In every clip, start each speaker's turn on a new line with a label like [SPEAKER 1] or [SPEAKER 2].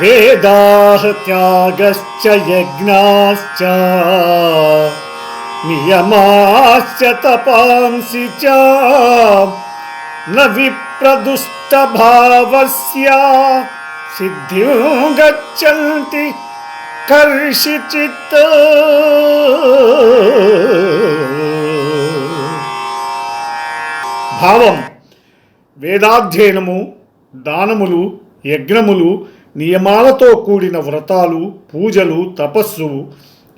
[SPEAKER 1] वेदाः त्यागश्च यज्ञाश्च नियमाश्च तपांसि च न विप्रदुष्टभावस्य सिद्धिं गच्छन्ति कर्षिचित् భావం వేదాధ్యయనము దానములు యజ్ఞములు నియమాలతో కూడిన వ్రతాలు పూజలు తపస్సు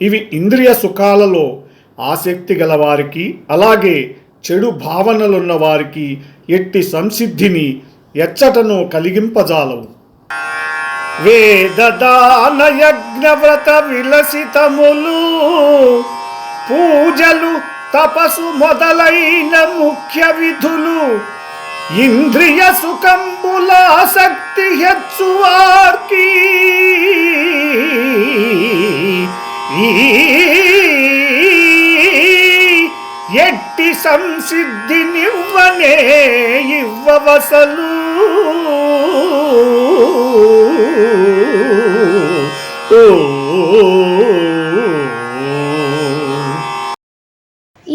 [SPEAKER 1] ఇవి ఇంద్రియ సుఖాలలో ఆసక్తి గల వారికి అలాగే చెడు భావనలున్న వారికి ఎట్టి సంసిద్ధిని ఎచ్చటను కలిగింపజాలవు. వేదదానయజ్ఞవ్రత విలసితములు పూజలు తపసు మొదలైన ముఖ్య విధులు ఇంద్రియ సుఖంబులాసక్తి హెచ్చువార్కి. ఎట్టి సంసిద్ధినివ్వనే ఇవ్వవసలు.
[SPEAKER 2] ఓ